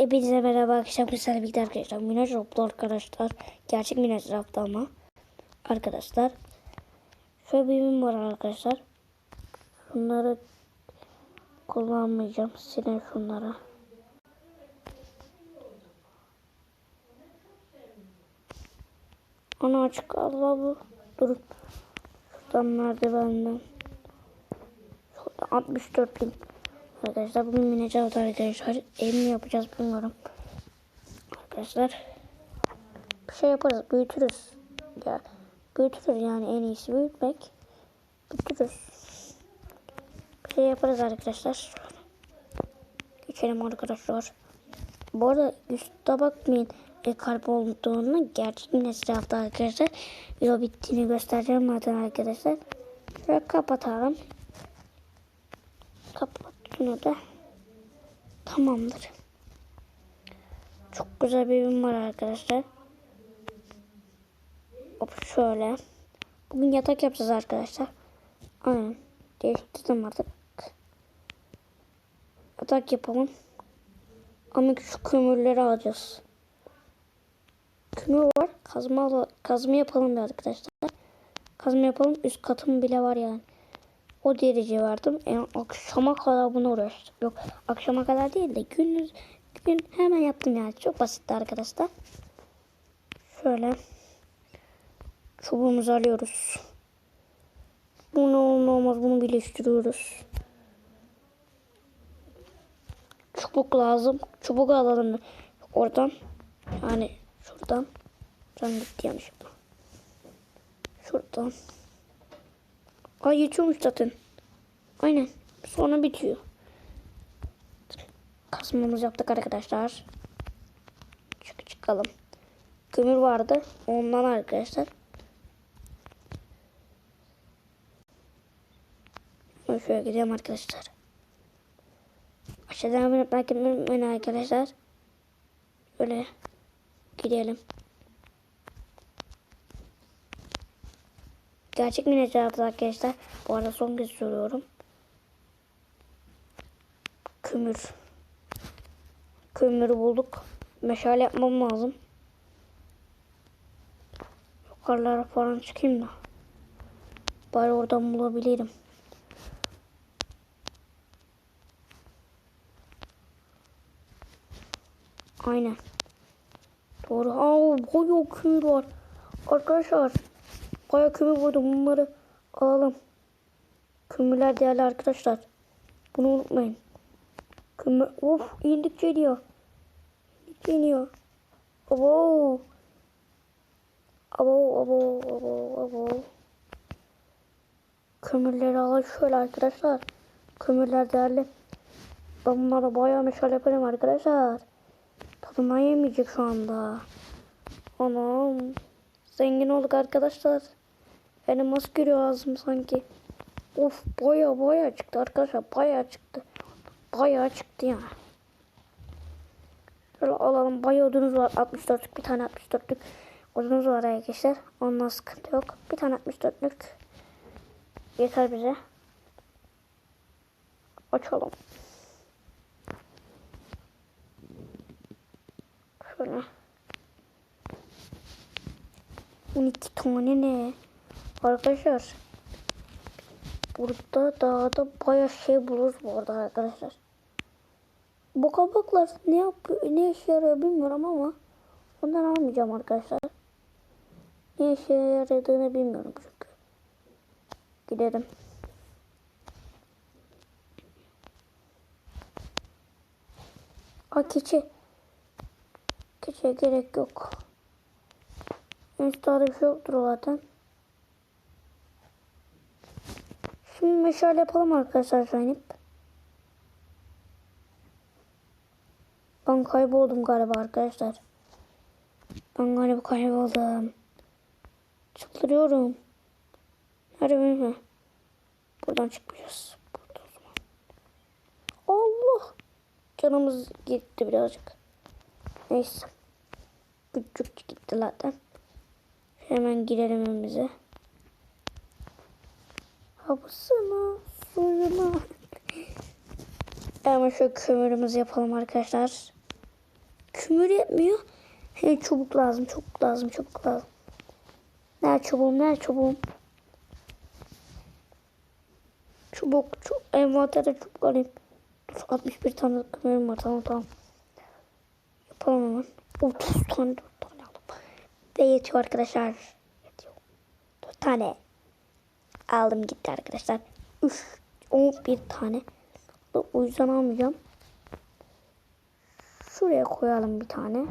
Hepinize merhaba arkadaşlar. Güzel bir arkadaşlar. Minaj Rob'da arkadaşlar. Gerçek Minaj Rob'da ama. Arkadaşlar. Şöyle bir ürün var arkadaşlar. Şunları kullanmayacağım. Silin şunları. Ana açık Allah bu. Durun. Şuradan merdivenden. Şuradan 64 bin. Arkadaşlar bugün bineceğiz arkadaşlar. Ev mi yapacağız bilmiyorum. Arkadaşlar. Bir şey yaparız. Büyütürüz. Ya, büyütürüz yani en iyisi büyütmek. Büyütürüz. Bir şey yaparız arkadaşlar. Geçelim arkadaşlar. Bu arada üstte bakmayın. E, kalp olduğunu gerçek bir etrafta arkadaşlar. Video bittiğini göstereceğim zaten arkadaşlar. Şöyle kapatalım. Kapat şunu da. Tamamdır. Çok güzel bir ürün var arkadaşlar. Hop şöyle. Bugün yatak yapacağız arkadaşlar. Aynen. Değiştirdim artık. Yatak yapalım. Ama şu kömürleri alacağız. Kömür var. Kazma, kazma yapalım da arkadaşlar. Kazma yapalım. Üst katım bile var yani. O derece verdim. Yani akşama kadar bunu uğraştım. Yok akşama kadar değil de gündüz gün hemen yaptım yani. Çok basitti arkadaşlar. Şöyle çubuğumuzu alıyoruz. Bunu olmaz bunu birleştiriyoruz. Çubuk lazım. Çubuk alalım oradan. Yani şuradan. Can gitti yanlışlıkla. Şuradan. Ay geçiyormuş zaten. Aynen. Sonra bitiyor. Kasmamızı yaptık arkadaşlar. Çık çıkalım. Kömür vardı. Ondan arkadaşlar. Şöyle gidelim arkadaşlar. Aşağıdan abone olmayı unutmayın arkadaşlar. Böyle gidelim. Gerçek mi necati arkadaşlar? Bu arada son kez soruyorum. Kömür. Kömürü bulduk. Meşale yapmam lazım. Yukarılara falan çıkayım da. Bari oradan bulabilirim. Aynen. Doğru. Aa, bayağı kömür var. Arkadaşlar. Bayağı kömür buldum. Bunları alalım. Kömürler değerli arkadaşlar. Bunu unutmayın. Kömür. Of indikçe iniyor. İndikçe iniyor. Abo. Abo abo abo abo. Kömürleri alalım şöyle arkadaşlar. Kömürler değerli. Ben bunlara bayağı meşale yaparım arkadaşlar. Tadından yemeyecek şu anda. Anam. Zengin olduk arkadaşlar. Elmas görüyor ağzım sanki. Of baya baya çıktı arkadaşlar. Baya çıktı. Baya çıktı ya. Şöyle alalım. Baya odunuz var. 64'lük bir tane 64'lük odunuz var arkadaşlar. Ondan sıkıntı yok. Bir tane 64'lük yeter bize. Açalım. Şöyle. 12 tane ne? Arkadaşlar. Burada dağda baya şey buluruz bu arada arkadaşlar. Bu kabaklar ne yapıyor, ne işe yarıyor bilmiyorum ama ondan almayacağım arkadaşlar. Ne işe yaradığını bilmiyorum çünkü. Gidelim. Aa keçi. Keçiye gerek yok. Insta'da bir şey yoktur zaten. Şimdi meşale yapalım arkadaşlar Zeynep. Ben kayboldum galiba arkadaşlar. Ben galiba kayboldum. Çıldırıyorum. Nerede benim? Buradan çıkmayacağız. Burada. Allah. Canımız gitti birazcık. Neyse. Küçük gitti zaten. Hemen girelim evimize. Havasına, suyuna. Hemen şöyle kömürümüzü yapalım arkadaşlar. kümür yetmiyor. He, çubuk lazım, çubuk lazım, çubuk lazım. Nerede çubuğum, nerede çubuğum? Çubuk, çubuk. Envanterde çubuk alayım. Dur, 61 tane kömürüm var, tamam tamam. Yapalım hemen. 30 tane, 4 tane aldım. Ve yetiyor arkadaşlar. Yetiyor. 4 tane. Aldım gitti arkadaşlar. 3, 11 tane. O yüzden almayacağım. Şuraya koyalım bir tane.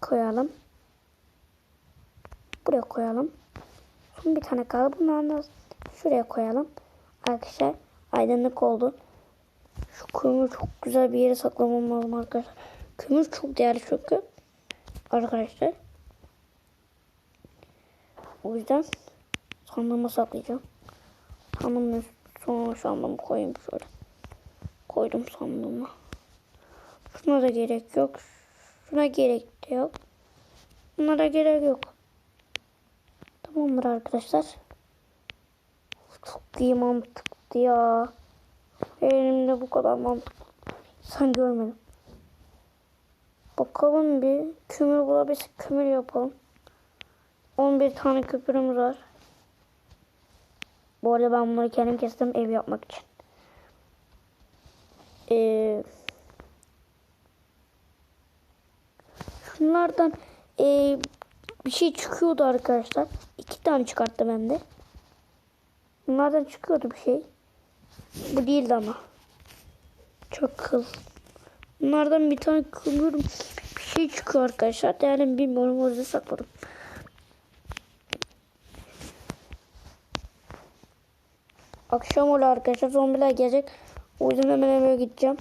Koyalım. Buraya koyalım. Son bir tane kaldı. Bundan da şuraya koyalım. Arkadaşlar aydınlık oldu. Şu kömür çok güzel bir yere saklamam lazım arkadaşlar. Kömür çok değerli çünkü. Arkadaşlar. O yüzden sandığıma saklayacağım. Sandığımın sonra sandığımı koyayım şöyle. Koydum sandığıma. Şuna da gerek yok. Şuna gerek de yok. Bunlara gerek yok. Tamamdır arkadaşlar. Çok iyi mantıktı ya. Elimde bu kadar mantıklı. Sen görmedim. Bakalım bir kömür bulabilsek kömür yapalım. 11 tane köpürümüz var. Bu arada ben bunları kendim kestim ev yapmak için. Ee, şunlardan ee, bir şey çıkıyordu arkadaşlar. İki tane çıkarttım hem de. Bunlardan çıkıyordu bir şey. Bu değildi ama. Çok kıl. Bunlardan bir tane kılıyorum. Bir şey çıkıyor arkadaşlar. Değerli bilmiyorum. O yüzden sakladım. Akşam oluyor arkadaşlar. Zombiler gelecek. O yüzden hemen eve gideceğim.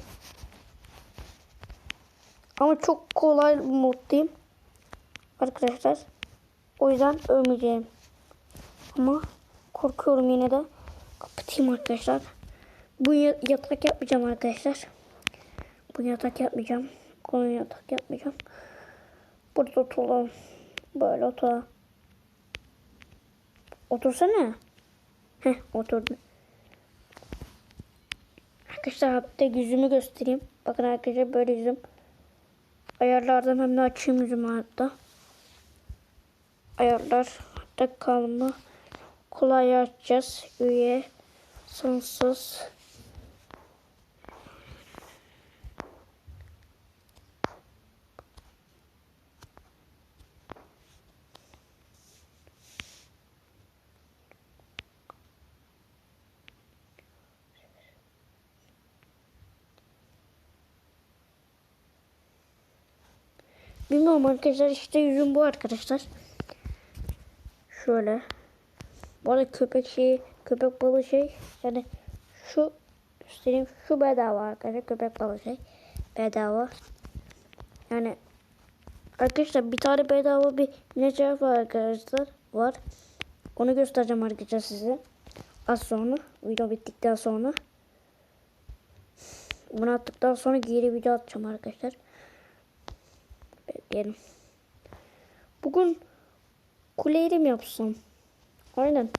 Ama çok kolay moddayım. Arkadaşlar. O yüzden ölmeyeceğim. Ama korkuyorum yine de. Kapatayım arkadaşlar. Bu yatak yapmayacağım arkadaşlar. Bu yatak yapmayacağım. Konu yatak yapmayacağım. Burada oturalım. Böyle otur. Otursana. Heh oturdum. Arkadaşlar hatta yüzümü göstereyim. Bakın arkadaşlar böyle yüzüm. Ayarlardan hem de açayım yüzümü hatta. Ayarlar. Hatta kalma. Kolay açacağız. Üye. Sonsuz. Bilmiyorum arkadaşlar işte yüzüm bu arkadaşlar. Şöyle. Bu arada köpek şeyi, köpek balığı şey yani şu göstereyim şu bedava arkadaşlar köpek balığı şey bedava. Yani arkadaşlar bir tane bedava bir necef var arkadaşlar var. Onu göstereceğim arkadaşlar size. Az sonra video bittikten sonra. Bunu attıktan sonra geri video atacağım arkadaşlar. Bekleyelim. Bugün kuleyi mi yapsam? Aynen.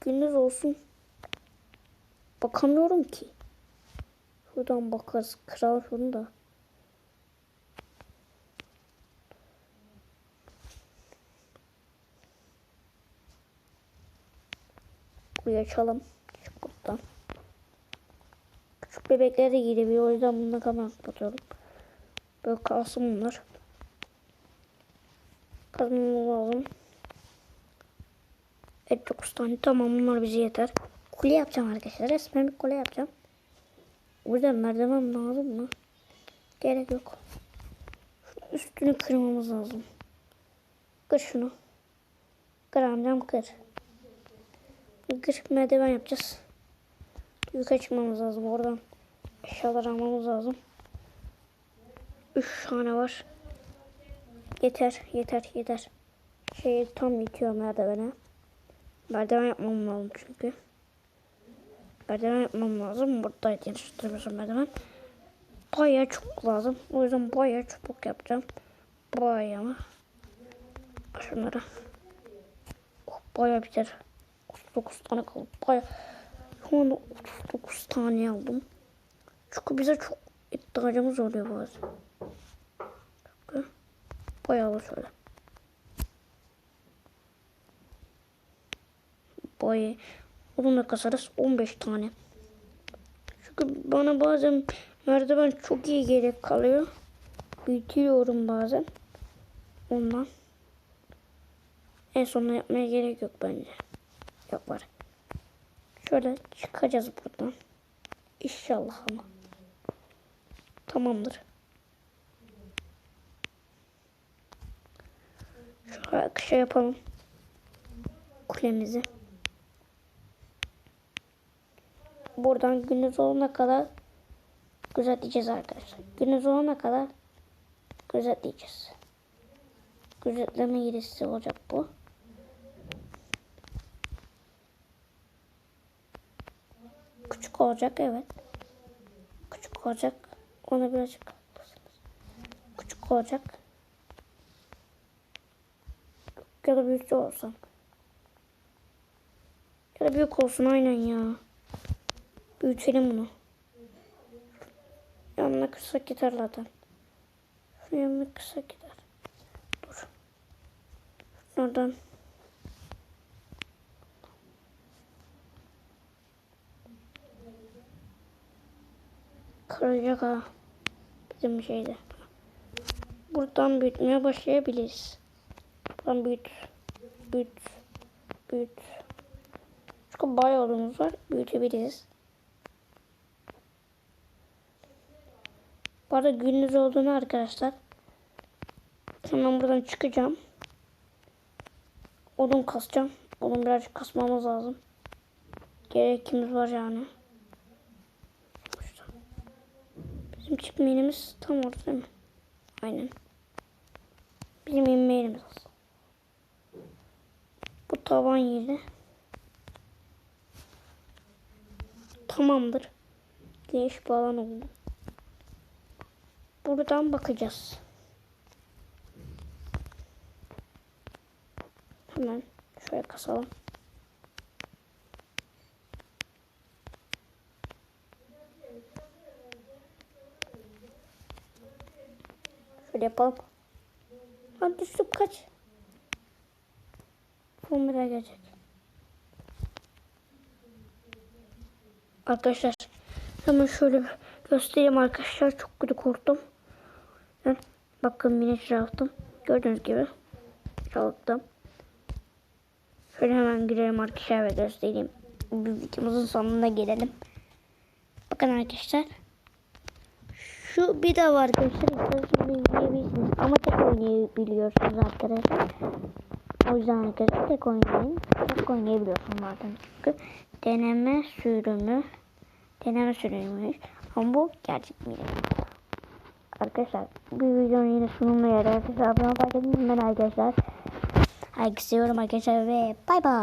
Gündüz olsun. Bakamıyorum ki. Şuradan bakarız. Kral şunu da. Buraya açalım. Çık buradan. Küçük bebekler de girebiliyor. O yüzden bununla kamera kapatıyorum. Böyle kalsın bunlar. Kazmamız lazım. Evet 9 tane tamam bunlar bize yeter. Kule yapacağım arkadaşlar. Resmen bir kule yapacağım. Yüzden merdiven lazım mı? Gerek yok. Şu üstünü kırmamız lazım. Kır şunu. Kır amcam kır. Kır merdiven yapacağız. Yukarı çıkmamız lazım oradan. Eşyalar almamız lazım. 3 tane var. Yeter, yeter, yeter. Şey tam yetiyor merdivene. Merdiven yapmam lazım çünkü. Merdiven yapmam lazım. Buradaydı yanlıştırmıyorsam merdiven. Baya çok lazım. O yüzden baya çubuk yapacağım. Baya mı? Şunları. Oh, baya biter. 39 tane kaldı. Baya. Şu anda 39 tane aldım. Çünkü bize çok ihtiyacımız oluyor bazen. Boyalı şöyle. Boya. Onu da kasarız. 15 tane. Çünkü bana bazen merdiven çok iyi gerek kalıyor. Büyütüyorum bazen. Ondan. En sonunda yapmaya gerek yok bence. Yok var. Şöyle çıkacağız buradan. İnşallah ama. Tamamdır. Şöyle şey yapalım. Kulemizi. Buradan gündüz olana kadar gözetleyeceğiz arkadaşlar. Gündüz olana kadar gözetleyeceğiz. Gözetleme yerisi olacak bu. Küçük olacak evet. Küçük olacak. Onu birazcık küçük olacak. Ya da büyük olsun. Ya da büyük olsun aynen ya. Büyütelim bunu. Yanına kısa gider zaten. Şu yanına kısa gider. Dur. Şuradan. Kıracak ha. Bizim şeyde. Buradan büyütmeye başlayabiliriz. Buradan büyüt. Büyüt. Büyüt. Çünkü bayağı odamız var. Büyütebiliriz. Bu arada gündüz olduğunu arkadaşlar. Hemen buradan çıkacağım. Odun kasacağım. Odun birazcık kasmamız lazım. Gerekimiz var yani. Bizim çıkma yerimiz tam orada değil mi? Aynen. Bizim inme yerimiz aslında. Tavan yeri. Tamamdır. Geniş bir alan oldu. Buradan bakacağız. Hemen şöyle kasalım. Şöyle yapalım. Lan düştüm kaç. Formula gelecek. Arkadaşlar hemen şöyle göstereyim arkadaşlar. Çok kötü korktum. Bakın yine çaldım. Gördüğünüz gibi çaldım. Şöyle hemen girelim arkadaşlar ve göstereyim. Bu videomuzun sonuna gelelim. Bakın arkadaşlar. Şu bir de var arkadaşlar. İsterseniz izleyebilirsiniz. Ama tek oynayabiliyorsunuz arkadaşlar. O yüzden arkadaşlar tek oynayın. Tek oynayabiliyorsunuz zaten. Çünkü deneme sürümü deneme sürümüymüş. Ama bu gerçek mi? Arkadaşlar bir videonun yine sunumuna arkadaşlar. Abone olmayı unutmayın arkadaşlar. Herkese seviyorum arkadaşlar ve bay bay.